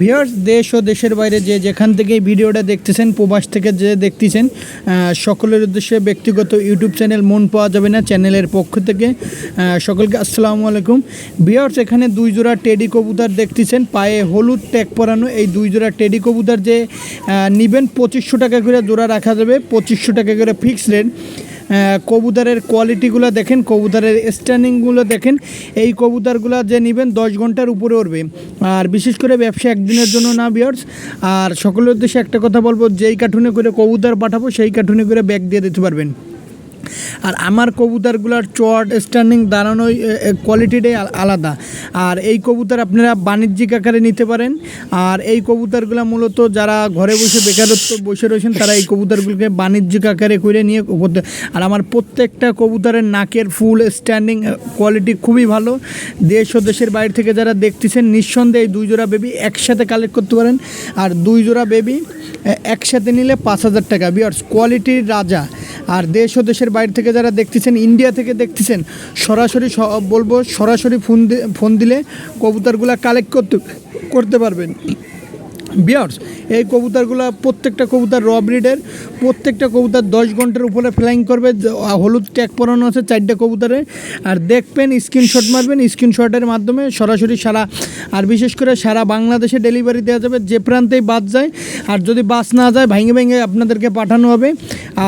Viewers, দেশ ও দেশের বাইরে যে যেখান থেকে ভিডিওটা দেখতেছেন, প্রবাস থেকে যে দেখতেছেন সকলের উদ্দেশ্যে ব্যক্তিগত ইউটিউব চ্যানেল মন পাওয়া যাবে না, চ্যানেলের পক্ষ থেকে। সকলকে আসসালামু আলাইকুম। ভিউয়ার্স, এখানে দুই জোড়া টেডি কবুতর দেখতেছেন, পায়ে হলুদ ট্যাগ পরানো। এই দুই জোড়া টেডি কবুতর যে নেবেন, পঁচিশশো টাকা করে জোড়া রাখা যাবে, পঁচিশশো টাকা করে ফিক্স রেট কবুতরের কোয়ালিটিগুলো দেখেন, কবুতরের স্ট্যান্ডিংগুলো দেখেন। এই কবুতরগুলো যে নেবেন, দশ ঘণ্টার উপরে উঠবে আর বিশেষ করে ব্যবসা একদিনের জন্য না বিয়ার্স আর সকলের উদ্দেশ্যে একটা কথা বলব, যেই কার্টুনে করে কবুতর পাঠাবো, সেই কার্টুনে করে ব্যাগ দিয়ে দিতে পারবেন। আর আমার কবুতরগুলোর চট স্ট্যান্ডিং দাঁড়ানো কোয়ালিটিটাই আলাদা। আর এই কবুতর আপনারা বাণিজ্যিক আকারে নিতে পারেন। আর এই কবুতরগুলো মূলত যারা ঘরে বসে বেকারত্ব বসে রয়েছেন, তারা এই কবুতরগুলোকে বাণিজ্যিক আকারে করে নিয়ে করতে আর আমার প্রত্যেকটা কবুতরের নাকের ফুল স্ট্যান্ডিং কোয়ালিটি খুবই ভালো। দেশ ও দেশের বাইরে থেকে যারা দেখতেছেন, নিঃসন্দেহে দুই জোড়া বেবি একসাথে কালেক্ট করতে পারেন। আর দুই জোড়া বেবি একসাথে নিলে পাঁচ হাজার টাকা। বিয়ার্স কোয়ালিটির রাজা। আর দেশ ও দেশের বাইরে থেকে যারা দেখতেছেন ইন্ডিয়া থেকে দেখতেছেন, সরাসরি বলব, সরাসরি ফোন ফোন দিলে কবুতরগুলো কালেক্ট করতে করতে পারবেন। বিয়ার্স, এই কবুতরগুলো প্রত্যেকটা কবুতর র ব্রিডের প্রত্যেকটা কবুতর দশ ঘণ্টার উপরে ফ্লাইং করবে হলুদ ট্যাগ পরানো আছে চারটা কবুতরে। আর দেখবেন স্ক্রিনশট মারবেন স্ক্রিনশটের মাধ্যমে সরাসরি সারা, আর বিশেষ করে সারা বাংলাদেশে ডেলিভারি দেওয়া যাবে, যে প্রান্তেই বাস যায়, আর যদি বাস না যায়, ভেঙে ভেঙে আপনাদেরকে পাঠানো হবে।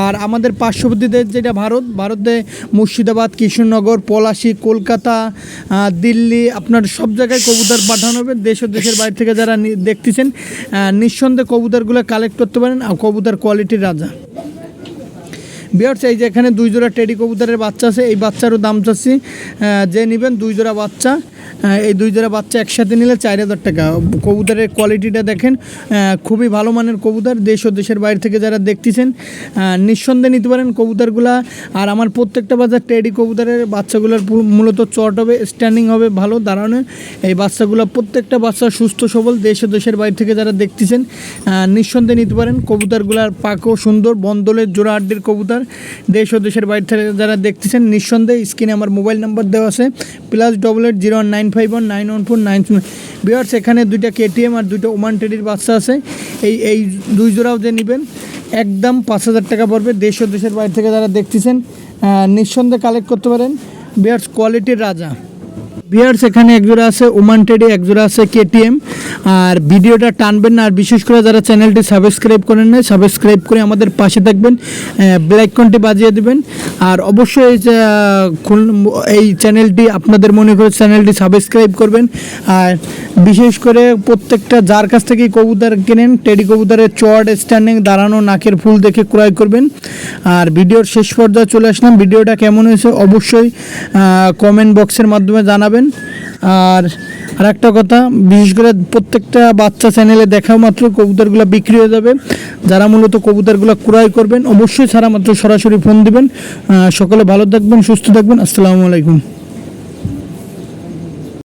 আর আমাদের পার্শ্ববর্তী দেশ যেটা ভারত, ভারতে মুর্শিদাবাদ, কৃষ্ণনগর, পলাশি, কলকাতা দিল্লি, আপনার সব জায়গায় কবুতর পাঠানো হবে। দেশ ও দেশের বাইরে থেকে যারা দেখতেছেন নিঃসন্দেহে কবুতরগুলো কালেক্ট করতে পারেন। আর কবুতর কোয়ালিটির রাজা। বিয়ার্স এই যে এখানে দুই জোড়া টেডি কবুতরের বাচ্চা আছে, এই বাচ্চারও দাম চাচ্ছি যে নেবেন দুই জোড়া বাচ্চা। এই দুই জোড়া বাচ্চা একসাথে নিলে চার হাজার টাকা। কবুতরের কোয়ালিটিটা দেখেন খুবই ভালো মানের কবুতর। দেশ ও দেশের বাইরে থেকে যারা দেখতেছেন নিঃসন্দেহে নিতে পারেন কবুতরগুলা। আর আমার প্রত্যেকটা বাচ্চা টেডি কবুতরের বাচ্চাগুলোর মূলত চট হবে স্ট্যান্ডিং হবে, ভালো দাঁড়ানো। এই বাচ্চাগুলো প্রত্যেকটা বাচ্চা সুস্থ, সবল, দেশ ও দেশের বাইরে থেকে যারা দেখতেছেন নিঃসন্দেহে নিতে পারেন। কবুতরগুলার পাকও সুন্দর, বন্দলের জোড়া আড্ডির কবুতর। দেশ ও দেশের বাইরে থেকে যারা দেখতেছেন, নিঃসন্দেহে স্ক্রিনে আমার মোবাইল নাম্বার দেওয়া আছে plus double eight zero nine five one, nine one four, nine বিয়ার্স এখানে দুইটা কেটিএম আর দুইটা ওমান টেডির বাচ্চা আছে। এই এই দুই জোড়াও যে নেবেন, একদম পাঁচ হাজার টাকা পড়বে। দেশ ও দেশের বাইরে থেকে যারা দেখতেছেন নিঃসন্দেহে কালেক্ট করতে পারেন। বিয়ার্স কোয়ালিটির রাজা। বিয়ার্স এখানে একজোড়া আছে ওমান টেডি একজোড়া আছে কেটিএম আর ভিডিওটা টানবেন না, আর বিশেষ করে যারা চ্যানেলটি সাবস্ক্রাইব করেন না সাবস্ক্রাইব করে আমাদের পাশে থাকবেন ব্ল্যাক কন্টি বাজিয়ে দেবেন। আর অবশ্যই এই চ্যানেলটি আপনাদের মনে করে চ্যানেলটি সাবস্ক্রাইব করবেন। আর বিশেষ করে প্রত্যেকটা যার কাছ থেকে কবুতর কেনেন, টেডি কবুতরের চট, স্ট্যান্ডিং, দাঁড়ানো, নাকের ফুল দেখে ক্রয় করবেন। আর ভিডিওর শেষ পর্যায়ে চলে আসলাম, ভিডিওটা কেমন হয়েছে অবশ্যই কমেন্ট বক্সের মাধ্যমে জানাবেন। আর আর একটা কথা, বিশেষ করে প্রত্যেকটা বাচ্চা চ্যানেলে দেখা মাত্র কবুতরগুলো বিক্রি হয়ে যাবে। যারা মূলত কবুতরগুলো ক্রয় করবেন, অবশ্যই ছাড়া মাত্র সরাসরি ফোন দিবেন। সকলে ভালো থাকবেন, সুস্থ থাকবেন। আসসালামু আলাইকুম।